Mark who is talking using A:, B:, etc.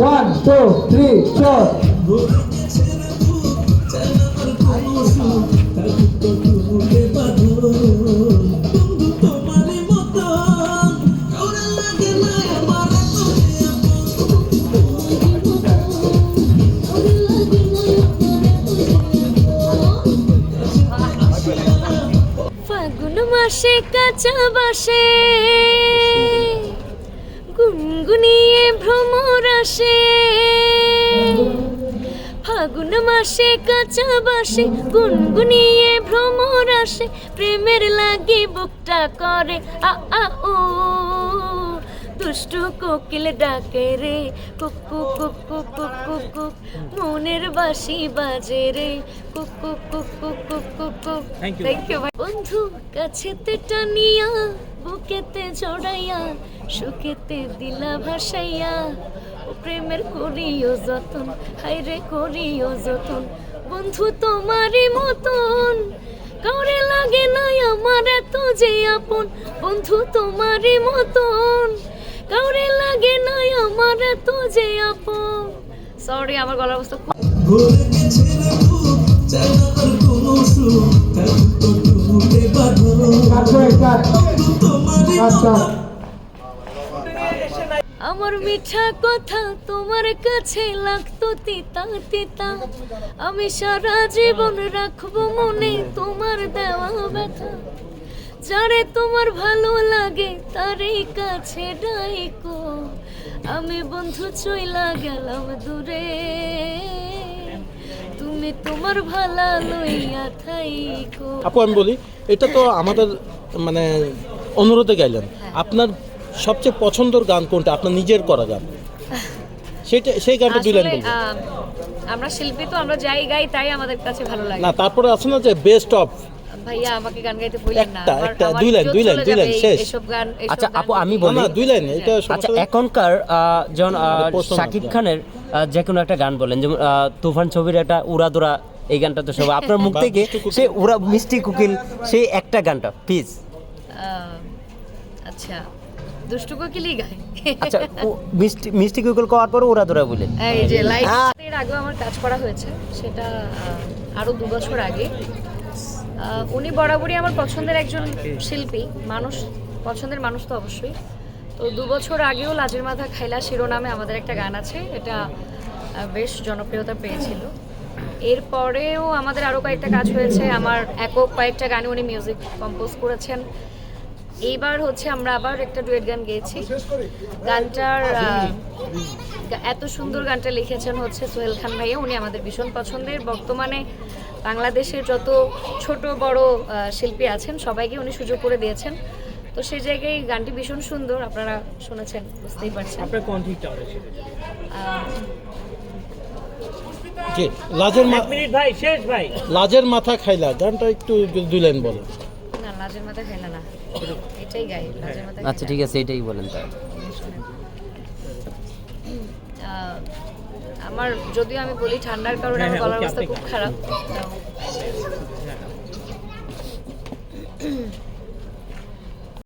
A: One two three four
B: ফাগুন মাসে কাঁচা বাসে। গুনগুনিয়ে ভ্রমর আসে ফাগুন মাসে কাঁচা বাসে গুনগুনিয়ে ভ্রমর আসে প্রেমের লাগি বুকটা করে আ আ ও দুষ্টু কোকিল ডাকে রে কুকু কুকু কুকু কুক মনের বাসি বাজে রে কুকু কুকু কুকু কুক. থ্যাংক ইউ বন্ধু কাছেতে টানিয়া বুকেতে জড়াইয়া, সুখেতে দিলা ভাসাইয়া। ও প্রেমের করিও যতন হাইরে করিও যতন। বন্ধু তোমারই মতন, কাউরে লাগে নাই আমার এত যে আপন। বন্ধু তোমারই মতন, কাউরে লাগে নাই আমার এত যে আপন। সরি আমার গলার অবস্থা আমার মিঠা কথা তোমার কাছে লাগতো তিতা তিতা। আমি সারা জীবন রাখব মনে তোমার দেওয়া ব্যথা। যারে তোমার ভালো লাগে তারই কাছে ডাইকো। আমি বন্ধু চইলা গেলাম দূরে। তুমি তোমার ভালা লইয়া থাইকো।
C: আপু আমি বলি এটা তো আমাদের মানে অনুরোধে গেলেন আপনার সবচেয়ে পছন্দের গান কোনটা? আপনার নিজের করা গান। সেটা সেই গানটা দুই লাইন বলবেন
B: আমরা শিল্পী তো আমরা যাই গাই তাই আমাদের কাছে ভালো লাগে।
C: না তারপরে আছে না যে বেস্ট অফ
B: ভাইয়া আমাকে গান গাইতে বললেন না।
C: একটা, একটা, দুই লাইন, দুই লাইন, দুই লাইন, শেষ।
B: এসব গান এসব
D: আচ্ছা, আপু, আমি বলি-
C: না দুই লাইন এটা
D: আচ্ছা এখনকার আহ, যেমন আহ,
C: আমাদের প্রশ্ন না,
D: শাকিব খানের যে কোনো একটা গান বলেন যেমন তুফান ছবির একটা উড়াদুরা এই গানটা তো সবাই আপনার মুখ থেকে। সেই উড়া মিষ্টি কুকিল সেই একটা গানটা প্লিজ
B: আচ্ছা দুষ্টু কোকিলই গায়।
D: আচ্ছা মিষ্টি মিষ্টি কুকিল করার পরে উড়াদুরা বলে।
B: এই যে লাইটের আগেও আমার কাজ করা হয়েছে সেটা আরও দু বছর আগে। উনি বরাবরই আমার পছন্দের একজন শিল্পী মানুষ পছন্দের মানুষ তো অবশ্যই। তো দু বছর আগেও লাজের মাথা খাইলা শিরোনামে আমাদের একটা গান আছে এটা বেশ জনপ্রিয়তা পেয়েছিল। এরপরেও আমাদের আরও কয়েকটা কাজ হয়েছে আমার একক কয়েকটা গানে উনি মিউজিক কম্পোজ করেছেন। এইবার হচ্ছে আমরা আবার একটা ডুয়েট গান গেয়েছি। গানটার এত সুন্দর গানটা লিখেছেন হচ্ছে সোহেল খান ভাইয়া উনি আমাদের ভীষণ পছন্দের। বর্তমানে বাংলাদেশের যত ছোট বড় শিল্পী আছেন সবাইকে উনি সুযোগ করে দিয়েছেন। তো সেই জায়গায় গানটি ভীষণ সুন্দর আপনারা শুনেছেন বুঝতেই পারছেন।
C: আপনার কোন ঠিকটা লাজের মা
E: মিনিট ভাই শেষ ভাই।
C: লাজের মাথা খাইলা গানটা একটু দুই লাইন বলেন
B: লাজের মাথা ফেলে না এটাই গাই লাজের মাথা
D: আচ্ছা ঠিক আছে এটাই বলেন তাহলে।
B: আহ, আমার যদিও আমি বলি ঠান্ডার কারণে আমার
E: হ্যাঁ,
B: গলার অবস্থা খুব খারাপ